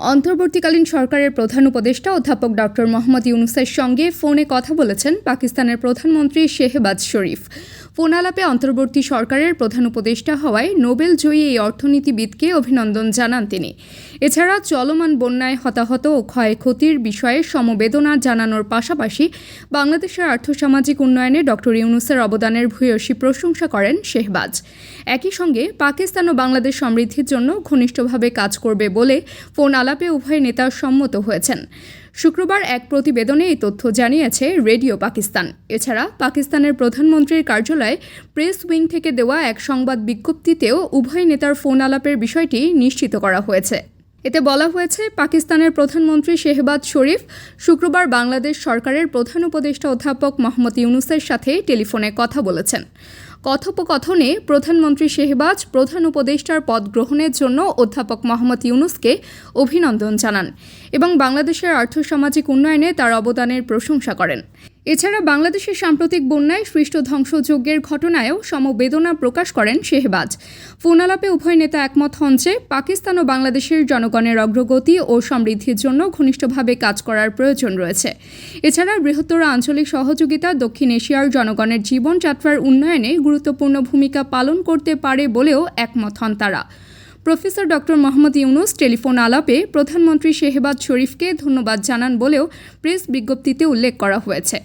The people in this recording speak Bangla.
অন্তর্বর্তীকালীন সরকারের প্রধান উপদেষ্টা অধ্যাপক ডক্টর মোহাম্মদ ইউনুসের সঙ্গে ফোনে কথা বলেছেন পাকিস্তানের প্রধানমন্ত্রী শেহবাজ শরীফ। ফোন আলাপে অন্তর্বর্তী সরকারের প্রধান উপদেষ্টা হওয়ায় নোবেল জয়ী এই অর্থনীতিবিদকে অভিনন্দন জানান তিনি। এছাড়া চলমান বন্যায় হতাহত ও ক্ষয়ক্ষতির বিষয়ে সমবেদনা জানানোর পাশাপাশি বাংলাদেশের আর্থসামাজিক উন্নয়নে ডক্টর ইউনুসের অবদানের ভূয়সী প্রশংসা করেন শেহবাজ। একই সঙ্গে পাকিস্তান ও বাংলাদেশ সমৃদ্ধির জন্য ঘনিষ্ঠভাবে কাজ করবে বলে ফোন আলাপে উভয় নেতা সম্মত হয়েছেন। শুক্রবার এক প্রতিবেদনে এই তথ্য জানিয়েছে রেডিও পাকিস্তান। এছাড়া পাকিস্তানের প্রধানমন্ত্রীর কার্যালয়ে প্রেস উইং থেকে দেওয়া এক সংবাদ বিজ্ঞপ্তিতেও উভয় নেতার ফোন আলাপের বিষয়টি নিশ্চিত করা হয়েছে। এতে বলা হয়েছে, পাকিস্তানের প্রধানমন্ত্রী শেহবাজ শরীফ শুক্রবার বাংলাদেশ সরকারের প্রধান উপদেষ্টা অধ্যাপক মোহাম্মদ ইউনুসের সাথে টেলিফোনে কথা বলেছেন। কথোপকথনে প্রধানমন্ত্রী শেহবাজ প্রধান উপদেষ্টার পদ গ্রহণের জন্য অধ্যাপক মোহাম্মদ ইউনুসকে অভিনন্দন জানান এবং বাংলাদেশের আর্থসামাজিক উন্নয়নে তার অবদানের প্রশংসা করেন। এছাড়া বাংলাদেশের সাম্প্রতিক বন্যায় সৃষ্ট ধ্বংসযজ্ঞের ঘটনায়ও সমবেদনা প্রকাশ করেন শেহবাজ। ফোনালাপে উভয় নেতা একমত হন যে, পাকিস্তান ও বাংলাদেশের জনগণের অগ্রগতি ও সমৃদ্ধির জন্য ঘনিষ্ঠভাবে কাজ করার প্রয়োজন রয়েছে। এছাড়া বৃহত্তর আঞ্চলিক সহযোগিতা দক্ষিণ এশিয়ার জনগণের জীবনযাত্রার উন্নয়নে গুরুত্বপূর্ণ ভূমিকা পালন করতে পারে বলেও একমত হন তারা। Professor doctor Mohammad Yunus telephone আলাপে প্রধানমন্ত্রী শেহবাজ শরীফকে ধন্যবাদ জানান বলেও প্রেস বিজ্ঞপ্তিতে উল্লেখ করা হয়েছে।